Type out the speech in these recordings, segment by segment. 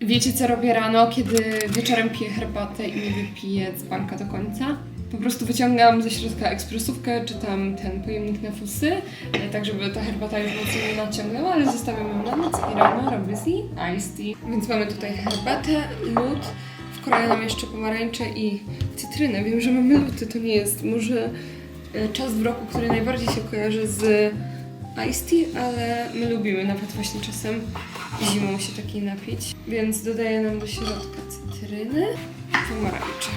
Wiecie, co robię rano, kiedy wieczorem piję herbatę i nie wypiję dzbanka do końca? Po prostu wyciągam ze środka ekspresówkę, czy tam ten pojemnik na fusy, e, tak żeby ta herbata już mocno nie naciągnęła, ale zostawiam ją na noc i rano robię z niej iced tea. Więc mamy tutaj herbatę, lód, wkroję nam jeszcze pomarańcze i cytrynę. Wiem, że mamy luty, to nie jest może e, czas w roku, który najbardziej się kojarzy z iced tea, ale my lubimy nawet właśnie czasem zimą się takiej napić. Więc dodaję nam do środka cytryny i pomarańcze.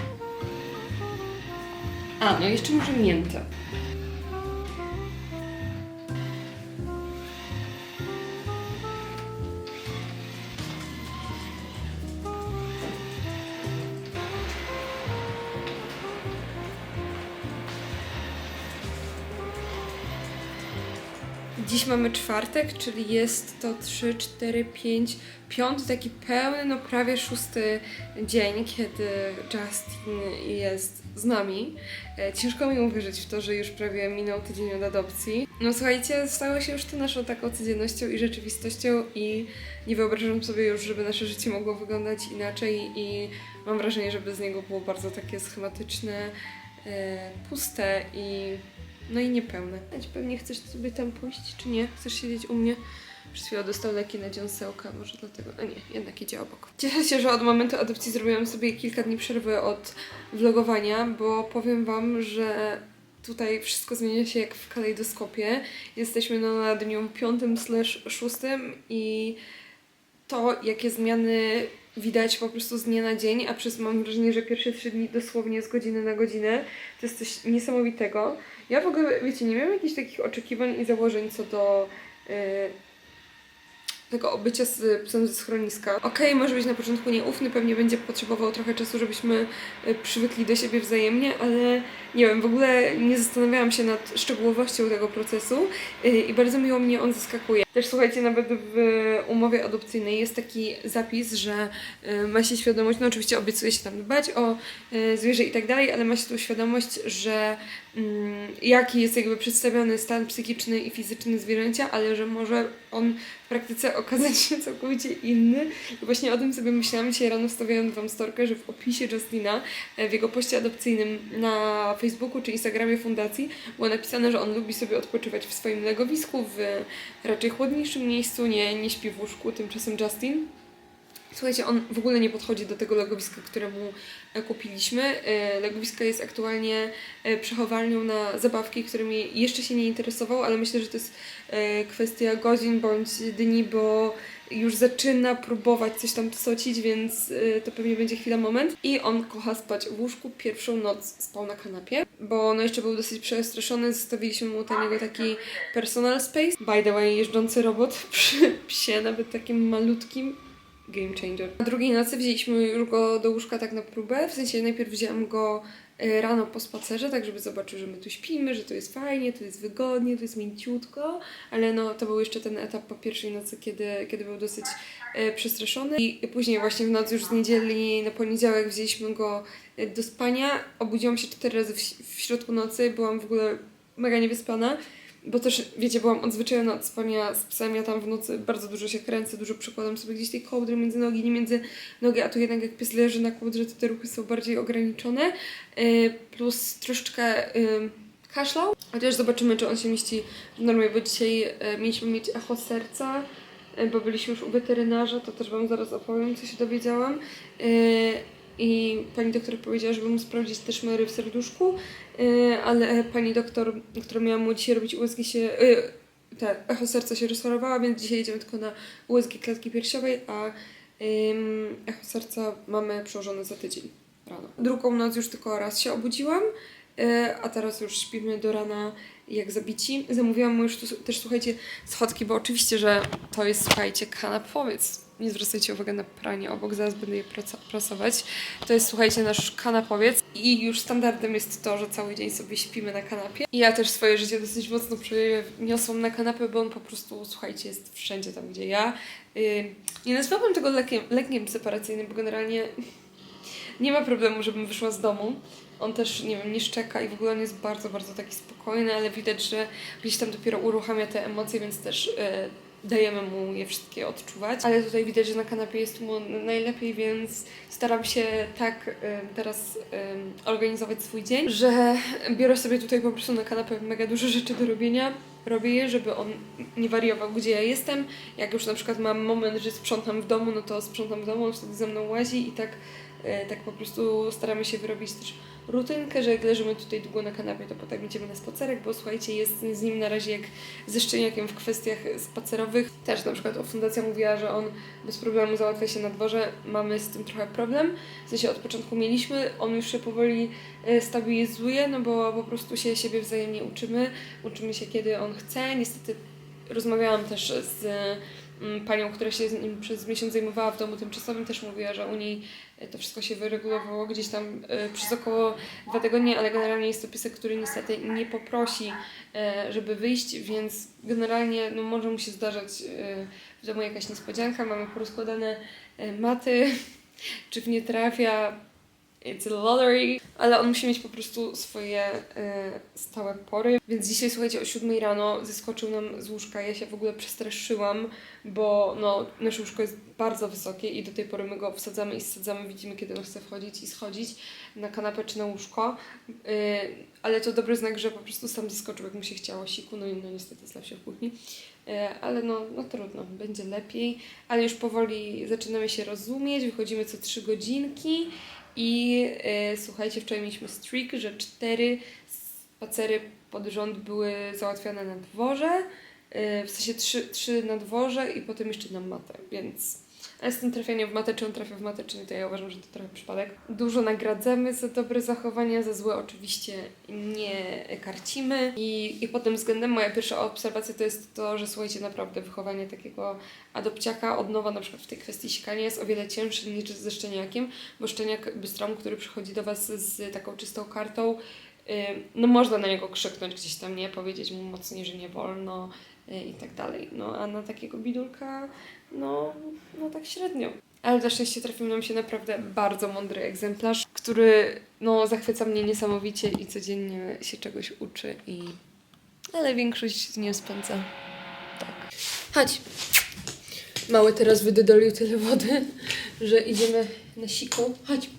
A, no jeszcze może miętę. Dziś mamy czwartek, czyli jest to 3, 4, 5, piąty, taki pełny, no prawie szósty dzień, kiedy Justin jest z nami. E, Ciężko mi uwierzyć w to, że już prawie minął tydzień od adopcji. No słuchajcie, stało się już to naszą taką codziennością i rzeczywistością i nie wyobrażam sobie już, żeby nasze życie mogło wyglądać inaczej i mam wrażenie, że bez niego było bardzo takie schematyczne, e, puste i no i niepełne. Ać pewnie chcesz sobie tam pójść, czy nie? Chcesz siedzieć u mnie? Przed chwilą dostał leki na dziąsełka, może dlatego. A nie, jednak idzie obok. Cieszę się, że od momentu adopcji zrobiłam sobie kilka dni przerwy od vlogowania, bo powiem Wam, że tutaj wszystko zmienia się jak w kalejdoskopie. Jesteśmy no na dniu 5 slash 6 i to, jakie zmiany widać po prostu z dnia na dzień, a przez mam wrażenie, że pierwsze trzy dni dosłownie z godziny na godzinę, to jest coś niesamowitego. Ja w ogóle, wiecie, nie miałam jakichś takich oczekiwań i założeń co do yy, tego obycia z psem ze schroniska. Okej, może być na początku nieufny, pewnie będzie potrzebował trochę czasu, żebyśmy y, przywykli do siebie wzajemnie, ale nie wiem, w ogóle nie zastanawiałam się nad szczegółowością tego procesu y, i bardzo miło mnie on zaskakuje. Też słuchajcie, nawet w umowie adopcyjnej jest taki zapis, że y, ma się świadomość, no oczywiście obiecuje się tam dbać o zwierzę i tak dalej, ale ma się tu świadomość, że mm, jaki jest jakby przedstawiony stan psychiczny i fizyczny zwierzęcia, ale że może on w praktyce okazać się całkowicie inny. I właśnie o tym sobie myślałam dzisiaj rano wstawiając Wam storkę, że w opisie Justina, e, w jego poście adopcyjnym na Facebooku czy Instagramie fundacji było napisane, że on lubi sobie odpoczywać w swoim legowisku, w raczej chłodniejszym miejscu, nie, nie śpi w łóżku, tymczasem Justin Słuchajcie, on w ogóle nie podchodzi do tego legowiska, które mu e, kupiliśmy. E, Legowisko jest aktualnie e, przechowalnią na zabawki, którymi jeszcze się nie interesował, ale myślę, że to jest kwestia godzin bądź dni, bo już zaczyna próbować coś tam socić, więc to pewnie będzie chwila, moment. I on kocha spać w łóżku. Pierwszą noc spał na kanapie, bo no jeszcze był dosyć przestraszony. Zostawiliśmy mu ten jego taki personal space. By the way, jeżdżący robot przy psie, nawet takim malutkim game changer. Na drugiej nocy wzięliśmy już go do łóżka tak na próbę, w sensie najpierw wzięłam go e, rano po spacerze, tak żeby zobaczył, że my tu śpimy, że tu jest fajnie, tu jest wygodnie, tu jest mięciutko, ale no to był jeszcze ten etap po pierwszej nocy, kiedy, kiedy był dosyć e, przestraszony. I później właśnie w nocy już z niedzieli na poniedziałek wzięliśmy go e, do spania, obudziłam się cztery razy w, w środku nocy, byłam w ogóle mega niewyspana, bo też, wiecie, byłam odzwyczajona od spania z psem, ja tam w nocy bardzo dużo się kręcę, dużo przykładam sobie gdzieś tej kołdry między nogi, nie między nogi, a tu jednak jak pies leży na kołdrze, to te ruchy są bardziej ograniczone, yy, plus troszeczkę kaszlał, chociaż zobaczymy, czy on się mieści w normie, bo dzisiaj yy, mieliśmy mieć echo serca, yy, bo byliśmy już u weterynarza, to też Wam zaraz opowiem, co się dowiedziałam. I pani doktor powiedziała, żeby mu sprawdzić też mery w serduszku, yy, ale pani doktor, która miała mu dzisiaj robić USG się, yy, te echo serca się rozchorowała, więc dzisiaj jedziemy tylko na USG klatki piersiowej, a echo serca mamy przełożone za tydzień rano. Drugą noc już tylko raz się obudziłam, yy, a teraz już śpimy do rana jak zabici. Zamówiłam mu już tu, też, słuchajcie, schodki, bo oczywiście, że to jest, słuchajcie, kanapowiec. Nie zwracajcie uwagi na pranie obok, zaraz będę je prasować. To jest, słuchajcie, nasz kanapowiec i już standardem jest to, że cały dzień sobie śpimy na kanapie. I ja też swoje życie dosyć mocno przeniosłam na kanapę, bo on po prostu, słuchajcie, jest wszędzie tam, gdzie ja. Nie nazwałabym tego lekiem, lekiem separacyjnym, bo generalnie nie ma problemu, żebym wyszła z domu. On też, nie wiem, nie szczeka i w ogóle on jest bardzo, bardzo taki spokojny, ale widać, że gdzieś tam dopiero uruchamia te emocje, więc też e, dajemy mu je wszystkie odczuwać. Ale tutaj widać, że na kanapie jest mu najlepiej, więc staram się tak teraz organizować swój dzień, że biorę sobie tutaj po prostu na kanapę mega dużo rzeczy do robienia. Robię je, żeby on nie wariował, gdzie ja jestem. Jak już na przykład mam moment, że sprzątam w domu, no to sprzątam w domu, on wtedy ze mną łazi i tak, tak po prostu staramy się wyrobić też rutynkę, że jak leżymy tutaj długo na kanapie, to potem idziemy na spacerek, bo słuchajcie, jest z nim na razie jak ze szczeniakiem w kwestiach spacerowych. Też na przykład fundacja mówiła, że on bez problemu załatwia się na dworze. Mamy z tym trochę problem. W sensie od początku mieliśmy, on już się powoli e, stabilizuje, no bo po prostu się siebie wzajemnie uczymy. Uczymy się kiedy on chce. Niestety rozmawiałam też z mm, panią, która się z nim przez miesiąc zajmowała w domu tymczasowym, też mówiła, że u niej e, to wszystko się wyregulowało gdzieś tam e, przez około dwa tygodnie, ale generalnie jest to piesek, który niestety nie poprosi, e, żeby wyjść, więc generalnie no, może mu się zdarzać e, w domu jakaś niespodzianka, mamy porozkładane e, maty, czy w nie trafia, it's a lottery, ale on musi mieć po prostu swoje e, stałe pory. Więc dzisiaj, słuchajcie, o 7 rano zeskoczył nam z łóżka. Ja się w ogóle przestraszyłam, bo no, nasze łóżko jest bardzo wysokie i do tej pory my go wsadzamy i zsadzamy, widzimy kiedy on chce wchodzić i schodzić na kanapę czy na łóżko. E, ale to dobry znak, że po prostu sam zeskoczył, jak mu się chciało siku, no i no niestety zlał się w kuchni. E, ale no, no trudno, będzie lepiej. Ale już powoli zaczynamy się rozumieć, wychodzimy co trzy godzinki i e, słuchajcie, wczoraj mieliśmy streak, że cztery spacery pod rząd były załatwiane na dworze, e, w sensie trzy, trzy na dworze i potem jeszcze na matę, więc ale z tym trafieniem w matę, czy on trafia w matę, czy nie, to ja uważam, że to trochę przypadek. Dużo nagradzamy za dobre zachowania, za złe oczywiście nie karcimy. I, I pod tym względem moja pierwsza obserwacja to jest to, że słuchajcie, naprawdę wychowanie takiego adopciaka od nowa na przykład w tej kwestii sikania jest o wiele cięższe niż ze szczeniakiem, bo szczeniak bystrom, który przychodzi do Was z taką czystą kartą, y, no można na niego krzyknąć gdzieś tam, nie? Powiedzieć mu mocniej, że nie wolno i tak dalej. No a na takiego bidulka, no, no tak średnio. Ale na szczęście trafił nam się naprawdę bardzo mądry egzemplarz, który no zachwyca mnie niesamowicie i codziennie się czegoś uczy i... Ale większość z nim spędza tak. Chodź. Mały teraz wydolił tyle wody, że idziemy na siku. Chodź.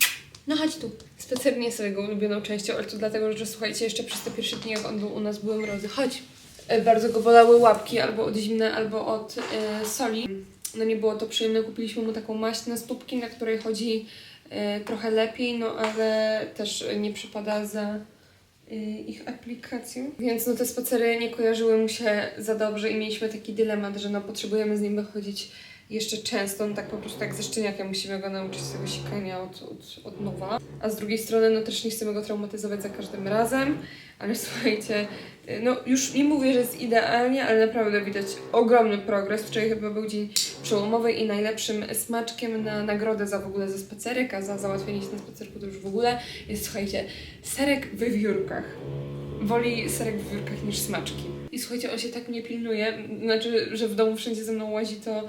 No chodź tu. Specjalnie jest jego ulubioną częścią, ale to dlatego, że słuchajcie, jeszcze przez te pierwsze dni, jak on był u nas, były mrozy. Chodź. E, Bardzo go bolały łapki, albo od zimna, albo od e, soli. No nie było to przyjemne. Kupiliśmy mu taką maść na stópki, na której chodzi e, trochę lepiej, no ale też nie przypada za y, ich aplikacją. Więc no te spacery nie kojarzyły mu się za dobrze i mieliśmy taki dylemat, że no potrzebujemy z nim wychodzić jeszcze często, no tak po prostu jak ze szczeniakiem musimy go nauczyć tego sikania od, od, od nowa. A z drugiej strony no też nie chcemy go traumatyzować za każdym razem, ale słuchajcie, no już nie mówię, że jest idealnie, ale naprawdę widać ogromny progres. Wczoraj chyba był dzień przełomowy i najlepszym smaczkiem na nagrodę za w ogóle za spacerek, a za załatwienie się na spacerku to już w ogóle jest, słuchajcie, serek we wiórkach. Woli serek w wiórkach niż smaczki. I słuchajcie, on się tak mnie pilnuje, znaczy, że w domu wszędzie ze mną łazi, to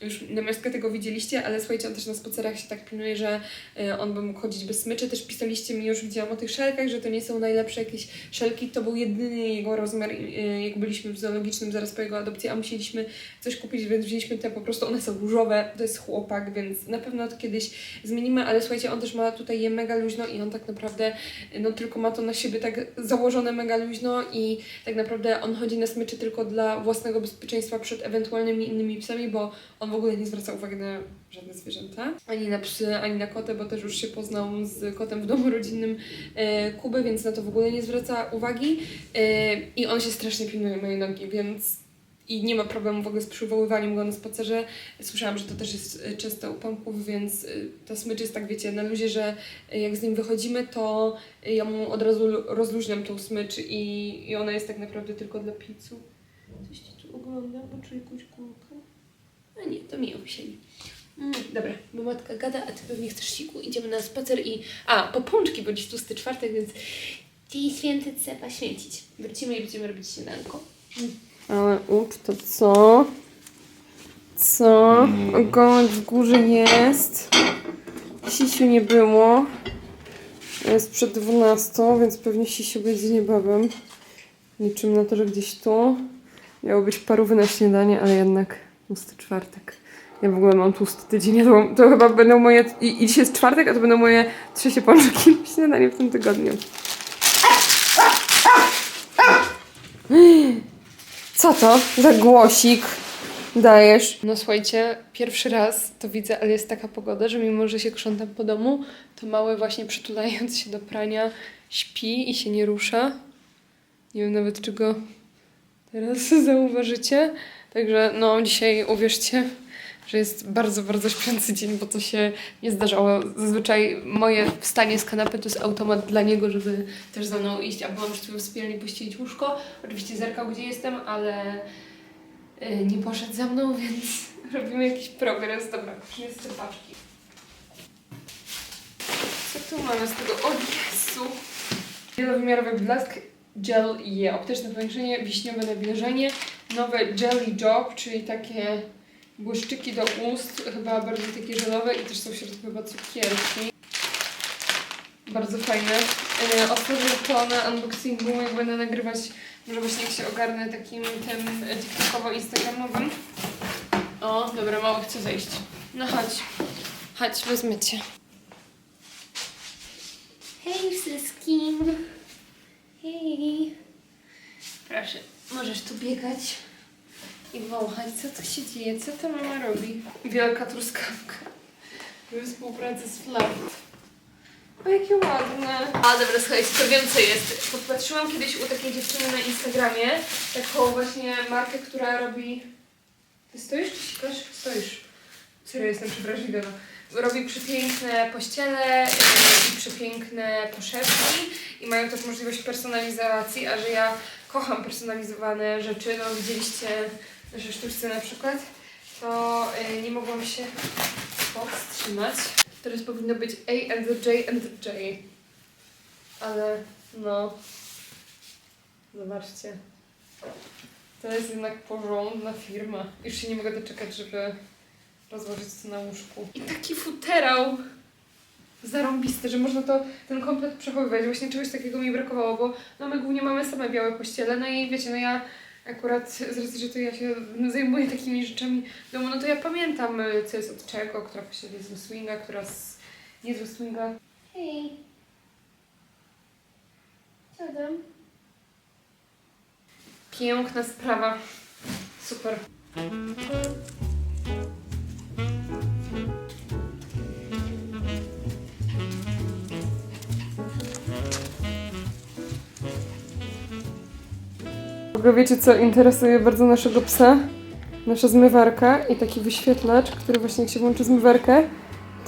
już namiastkę tego widzieliście, ale słuchajcie, on też na spacerach się tak pilnuje, że y, on by mógł chodzić bez smyczy. Też pisaliście mi, już widziałam o tych szelkach, że to nie są najlepsze jakieś szelki. To był jedyny jego rozmiar, y, jak byliśmy w zoologicznym zaraz po jego adopcji, a musieliśmy coś kupić, więc wzięliśmy te po prostu, one są różowe. To jest chłopak, więc na pewno to kiedyś zmienimy, ale słuchajcie, on też ma tutaj je mega luźno i on tak naprawdę, no tylko ma to na siebie tak założone mega luźno i tak naprawdę on chodzi na smyczy tylko dla własnego bezpieczeństwa przed ewentualnymi innymi psami, bo on w ogóle nie zwraca uwagi na żadne zwierzęta, ani na psy, ani na kotę, bo też już się poznał z kotem w domu rodzinnym e, Kuby, więc na to w ogóle nie zwraca uwagi e, i on się strasznie pilnuje mojej nogi, więc i nie ma problemu w ogóle z przywoływaniem go na spacerze. Słyszałam, że to też jest e, często u pamków, więc e, ta smycz jest tak, wiecie, na luzie, że e, jak z nim wychodzimy, to ja mu od razu lu- rozluźniam tą smycz i, i ona jest tak naprawdę tylko dla pizzu. Coś ci tu ogląda, bo czuję jakąś kulkę. A nie, to mi ją wzięli. Mm, dobra, bo matka gada, a ty pewnie chcesz siku, idziemy na spacer i... A, po pączki, bo dziś tłusty czwartek, więc dzień święty trzeba święcić. Wrócimy i będziemy robić śniadanko. Ale ucz, to co? Co? Ogonek w górze jest. Sisiu nie było. Jest przed 12, więc pewnie Sisiu będzie niebawem. Liczymy na to, że gdzieś tu. Miało być parówy na śniadanie, ale jednak tłusty czwartek. Ja w ogóle mam tłusty tydzień. Ja to, to chyba będą moje... I, I dzisiaj jest czwartek, a to będą moje trzecie pączki na śniadanie w tym tygodniu. Co to za głosik dajesz? No słuchajcie, pierwszy raz to widzę, ale jest taka pogoda, że mimo, że się krzątam po domu, to mały właśnie przytulając się do prania śpi i się nie rusza. Nie wiem nawet, czy go teraz zauważycie. Także no, dzisiaj uwierzcie, że jest bardzo, bardzo śpiący dzień, bo to się nie zdarzało. Zazwyczaj moje wstanie z kanapy to jest automat dla niego, żeby też za mną iść, albo mam przed chwilą w sypialni pościelić łóżko. Oczywiście zerkał, gdzie jestem, ale y, nie poszedł za mną, więc robimy jakiś progres. Dobra, przyniosę te paczki. Co tu mamy z tego? O Jezu! Wielowymiarowy blask Gel Je. Optyczne powiększenie, wiśniowe nawilżenie. Nowe Jelly Job, czyli takie błyszczyki do ust, chyba bardziej takie żelowe i też są w środku chyba cukierki. Bardzo fajne. Yy, to na unboxingu, jak będę nagrywać, może właśnie jak się ogarnę takim tym tiktokowo-instagramowym. O, dobra, mało chcę zejść. No chodź. Chodź, wezmę cię. Hej wszystkim. Hej. Proszę, możesz tu biegać i wąchać. Co tu się dzieje? Co ta mama robi? Wielka truskawka. We współpracy z Fluff. O, jakie ładne. A, dobra, słuchajcie, to wiem co jest. Podpatrzyłam kiedyś u takiej dziewczyny na Instagramie taką właśnie markę, która robi... Ty stoisz czy sikasz? Stoisz. Serio, jestem przewrażliwiona. Robi przepiękne pościele yy, i przepiękne poszewki i mają też możliwość personalizacji, a że ja kocham personalizowane rzeczy, no widzieliście nasze sztuczce na przykład, to yy, nie mogłam się powstrzymać. Teraz powinno być A and the J and the J. Ale no. Zobaczcie. To jest jednak porządna firma. Już się nie mogę doczekać, żeby rozłożyć to na łóżku. I taki futerał zarąbisty, że można to, ten komplet przechowywać. Właśnie czegoś takiego mi brakowało, bo no my głównie mamy same białe pościele, no i wiecie, no ja akurat z racji, że to ja się zajmuję takimi rzeczami w domu, no to ja pamiętam, y, co jest od czego, która pościel jest ze swinga, która z, nie ze swinga. Hej. Co tam? Piękna sprawa. Super. Ogóle wiecie, co interesuje bardzo naszego psa? Nasza zmywarka i taki wyświetlacz, który właśnie jak się włączy zmywarkę,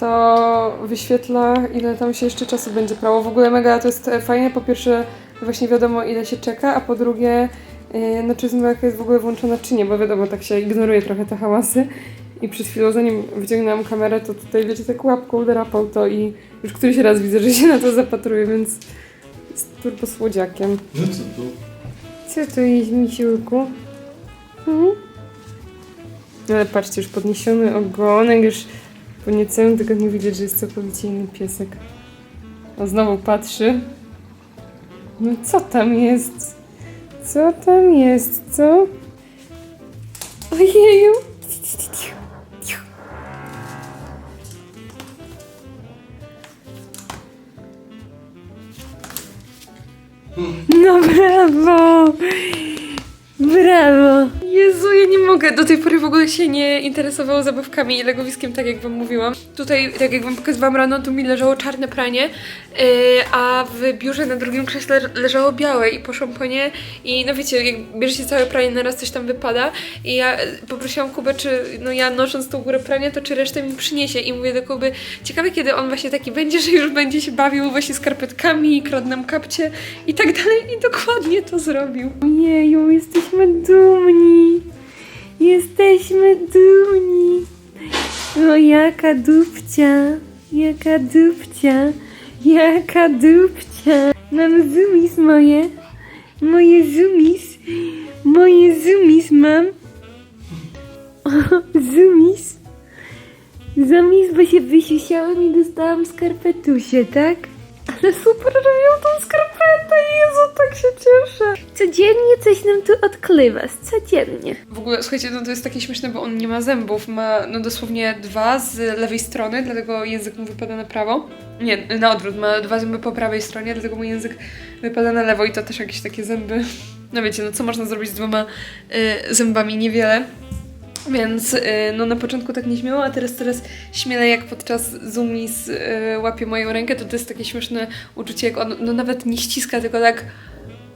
to wyświetla, ile tam się jeszcze czasu będzie prało. W ogóle mega to jest e, fajne. Po pierwsze, właśnie wiadomo, ile się czeka, a po drugie, yy, no czy zmywarka jest w ogóle włączona, czy nie, bo wiadomo, tak się ignoruje trochę te hałasy. I przed chwilą, zanim wyciągnęłam kamerę, to tutaj, wiecie, tak łapką drapał to i już któryś raz widzę, że się na to zapatruje, więc jest turbo słodziakiem. No co tu? Co to jest, misiulku? Mhm. Ale patrzcie, już podniesiony ogonek, już po niecałym tygodniu widać, że jest całkowicie inny piesek. A znowu patrzy. No co tam jest? Co tam jest, co? Ojeju! No brawo! Brawo! Jezu, ja nie mogę. Do tej pory w ogóle się nie interesowało zabawkami i legowiskiem, tak jak wam mówiłam. Tutaj, tak jak wam pokazywałam rano, tu mi leżało czarne pranie, yy, a w biurze na drugim krześle leżało białe i poszłam po nie i no wiecie, jak bierzecie całe pranie, naraz coś tam wypada i ja y, poprosiłam Kubę, czy no ja nosząc tą górę prania, to czy resztę mi przyniesie i mówię do Kuby, ciekawe kiedy on właśnie taki będzie, że już będzie się bawił właśnie skarpetkami, kradł nam kapcie i tak dalej i dokładnie to zrobił. Jeju, jesteśmy dumni. Jesteśmy dumni. O, jaka dupcia. Jaka dupcia. Jaka dupcia. Mam zumis moje. Moje zumis. Moje zumis mam. O, zumis. Zumis, bo się wysiusiałem i dostałam skarpetusie, tak? Ale super robią tą skarpetę. Jezu, tak się cieszę. Codziennie coś nam tu odkrywasz, codziennie. W ogóle, słuchajcie, no to jest takie śmieszne, bo on nie ma zębów, ma no dosłownie dwa z lewej strony, dlatego język mu wypada na prawo. Nie, na odwrót, ma dwa zęby po prawej stronie, dlatego mój język wypada na lewo i to też jakieś takie zęby. No wiecie, no co można zrobić z dwoma y, zębami? Niewiele. Więc y, no na początku tak nieśmiało, a teraz teraz śmielej jak podczas zoomis y, łapie moją rękę, to to jest takie śmieszne uczucie, jak on no nawet nie ściska, tylko tak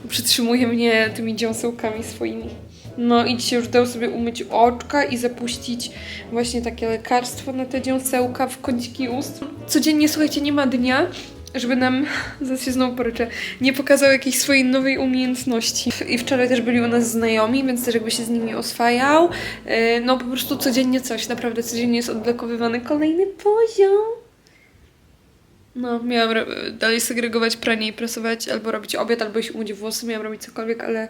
przytrzymuje mnie tymi dziąsełkami swoimi. No i dzisiaj już dał sobie umyć oczka i zapuścić właśnie takie lekarstwo na te dziąsełka w kąciki ust. Codziennie, słuchajcie, nie ma dnia, żeby nam, zaraz się znowu poryczę, nie pokazał jakiejś swojej nowej umiejętności. I wczoraj też byli u nas znajomi, więc też jakby się z nimi oswajał. Yy, No po prostu codziennie coś, naprawdę codziennie jest odblokowywany kolejny poziom. No, miałam dalej segregować pranie i prasować, albo robić obiad, albo iść umyć włosy, miałam robić cokolwiek, ale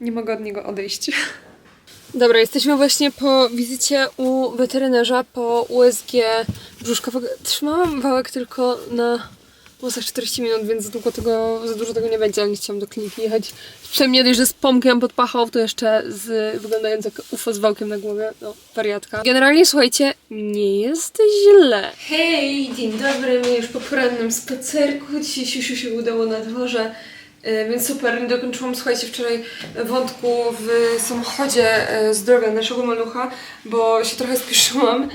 nie mogę od niego odejść. Dobra, jesteśmy właśnie po wizycie u weterynarza po USG brzuszkowego. Trzymałam wałek tylko na włosach 40 minut, więc za, długo tego, za dużo tego nie będzie, ale nie chciałam do kliniki jechać. Przynajmniej dość, że z pomkiem pod pachą, to jeszcze z wyglądając jak UFO z wałkiem na głowie. No, wariatka. Generalnie, słuchajcie, nie jest źle. Hej, dzień dobry, my już po porannym spacerku. Dzisiaj siusiu się udało na dworze. E, Więc super, nie dokończyłam, słuchajcie, wczoraj wątku w samochodzie e, zdrowia naszego malucha, bo się trochę spieszyłam,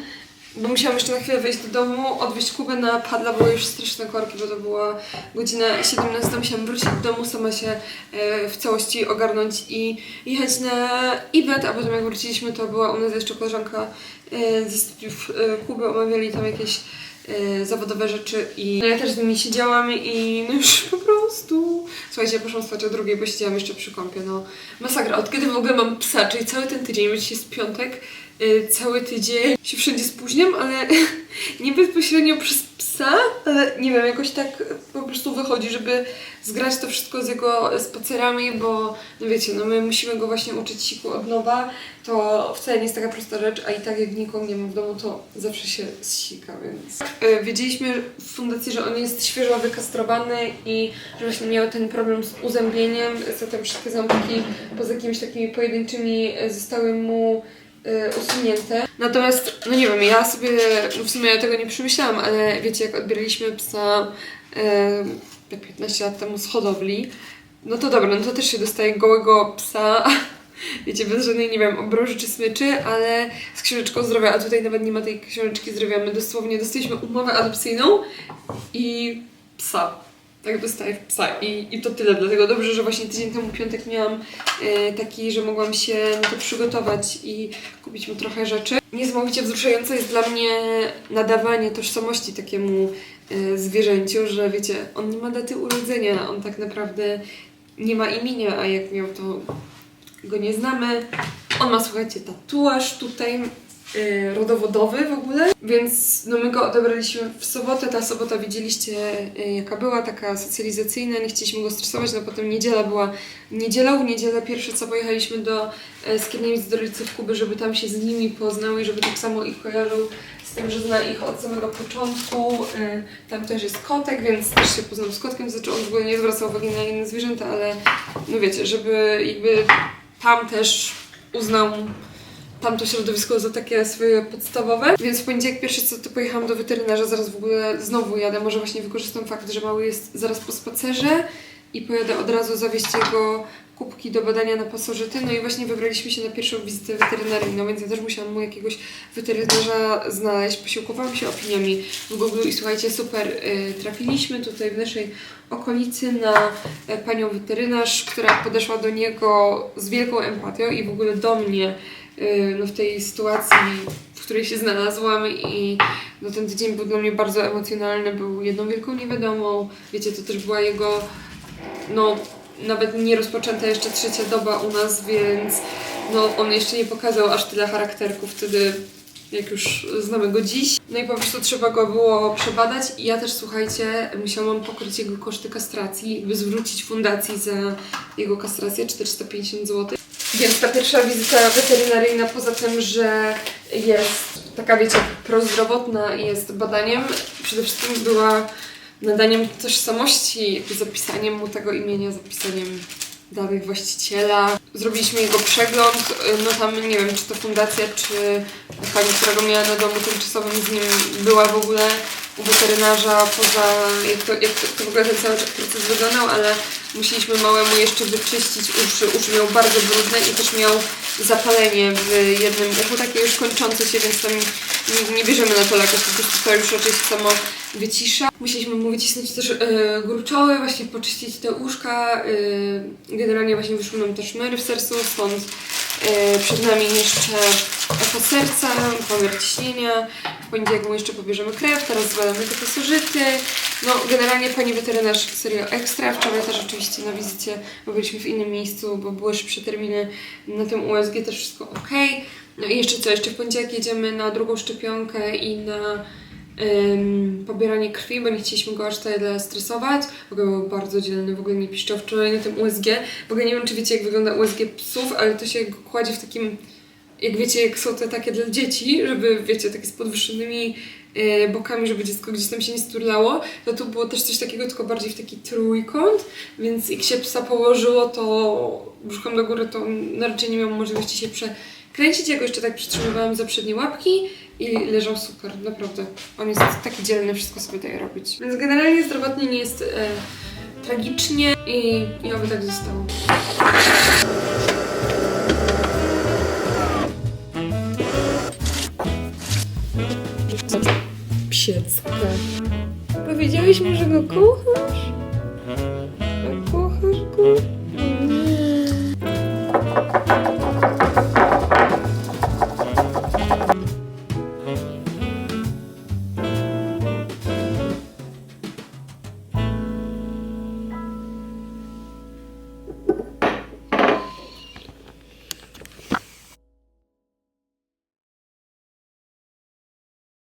bo musiałam jeszcze na chwilę wejść do domu, odwieźć Kubę na padla, były już straszne korki, bo to była godzina 17, musiałam wrócić do domu, sama się e, w całości ogarnąć i jechać na event, a potem jak wróciliśmy, to była u nas jeszcze koleżanka e, ze studiów e, Kuby, omawiali tam jakieś zawodowe rzeczy i no ja też z nimi siedziałam i no już po prostu... Słuchajcie, ja poszłam spać o drugiej, bo siedziałam jeszcze przy kąpie, no. Masakra. Od kiedy w ogóle mam psa, czyli cały ten tydzień, bo dzisiaj jest piątek, cały tydzień się wszędzie spóźniam, ale nie bezpośrednio przez psa, ale nie wiem, jakoś tak po prostu wychodzi, żeby zgrać to wszystko z jego spacerami, bo no wiecie, no my musimy go właśnie uczyć siku od nowa, to wcale nie jest taka prosta rzecz, a i tak jak nikogo nie ma w domu, to zawsze się zsika, więc... Y, Wiedzieliśmy w fundacji, że on jest świeżo wykastrowany i że właśnie miał ten problem z uzębieniem, zatem wszystkie ząbki poza jakimiś takimi pojedynczymi y, zostały mu y, usunięte. Natomiast, no nie wiem, ja sobie, no w sumie tego nie przemyślałam, ale wiecie, jak odbieraliśmy psa y, te 15 lat temu z hodowli, no to dobra, no to też się dostaje gołego psa, wiecie, bez żadnej, nie wiem, obroży czy smyczy, ale z książeczką zdrowia, a tutaj nawet nie ma tej książeczki zdrowia, my dosłownie dostaliśmy umowę adopcyjną i psa. Tak dostaję psa I, i to tyle, dlatego dobrze, że właśnie tydzień temu piątek miałam e, taki, że mogłam się na to przygotować i kupić mu trochę rzeczy. Niesamowicie wzruszające jest dla mnie nadawanie tożsamości takiemu e, zwierzęciu, że wiecie, on nie ma daty urodzenia, on tak naprawdę nie ma imienia, a jak miał to go nie znamy. On ma, słuchajcie, tatuaż tutaj rodowodowy w ogóle, więc no my go odebraliśmy w sobotę. Ta sobota widzieliście y, jaka była, taka socjalizacyjna, nie chcieliśmy go stresować, no potem niedziela była niedzielą. W niedzielę pierwsze co pojechaliśmy do y, Skierniewic do rodziców Kuby, żeby tam się z nimi poznał i żeby tak samo ich kojarzył z tym, że zna ich od samego początku. Y, Tam też jest kotek, więc też się poznał z kotkiem, znaczy on w ogóle nie zwracał uwagi na inne zwierzęta, ale no wiecie, żeby jakby tam też uznał tamto środowisko za takie swoje podstawowe. Więc w poniedziałek pierwszy co to pojechałam do weterynarza, zaraz w ogóle znowu jadę, może właśnie wykorzystam fakt, że mały jest zaraz po spacerze i pojadę od razu zawieźć jego kubki do badania na pasożyty. No i właśnie wybraliśmy się na pierwszą wizytę weterynaryjną, więc ja też musiałam mu jakiegoś weterynarza znaleźć. Posiłkowałam się opiniami w Google i słuchajcie, super, y, trafiliśmy tutaj w naszej okolicy na e, panią weterynarz, która podeszła do niego z wielką empatią i w ogóle do mnie no, w tej sytuacji, w której się znalazłam i no, ten tydzień był dla mnie bardzo emocjonalny, był jedną wielką niewiadomą. Wiecie, to też była jego no nawet nie rozpoczęta jeszcze trzecia doba u nas, więc no on jeszcze nie pokazał aż tyle charakterku wtedy, jak już znamy go dziś. No i po prostu trzeba go było przebadać i ja też, słuchajcie, musiałam pokryć jego koszty kastracji, by zwrócić fundacji za jego kastrację 450 zł. Więc ta pierwsza wizyta weterynaryjna, poza tym, że jest taka, wiecie, prozdrowotna i jest badaniem, przede wszystkim była nadaniem tożsamości, zapisaniem mu tego imienia, zapisaniem danych właściciela. Zrobiliśmy jego przegląd, no tam nie wiem, czy to fundacja, czy pani, która go miała na domu tymczasowym z nim była w ogóle u weterynarza, poza jak to, jak to, to w ogóle ten cały proces wyglądał, ale musieliśmy małemu jeszcze wyczyścić uszy. Uszy miał bardzo brudne i też miał zapalenie w jednym uchu, takie już kończące się, więc tam nie, nie bierzemy na to lekarz, po prostu to już raczej się samo wycisza. Musieliśmy mu wycisnąć też e, gruczoły, właśnie poczyścić te uszka. E, generalnie właśnie wyszły nam też szmery w sercu, stąd e, przed nami jeszcze echo serca, pomiar ciśnienia. W poniedziałek mu jeszcze pobierzemy krew, teraz zbadamy te pasożyty. No generalnie pani weterynarz serio ekstra. Wczoraj też oczywiście na wizycie, bo byliśmy w innym miejscu, bo były szybsze terminy na tym USG, też wszystko ok. No i jeszcze co, jeszcze w poniedziałek jedziemy na drugą szczepionkę i na ym, pobieranie krwi, bo nie chcieliśmy go aż tyle stresować. W ogóle był bardzo dzielny, w ogóle nie piszczał wczoraj na tym USG. W ogóle nie wiem, czy wiecie, jak wygląda USG psów, ale to się kładzie w takim, jak wiecie, jak są te takie dla dzieci, żeby, wiecie, takie z podwyższonymi bokami, żeby dziecko gdzieś tam się nie sturlało. To tu było też coś takiego, tylko bardziej w taki trójkąt, więc jak się psa położyło, to brzuchem do góry, to no, raczej nie miał możliwości się przekręcić. Ja go jeszcze tak przytrzymywałam za przednie łapki i leżał super, naprawdę. On jest taki dzielny, wszystko sobie daje robić. Więc generalnie zdrowotnie nie jest e, tragicznie i, i oby tak zostało. Psiecka. Powiedziałeś mu, że go kochasz?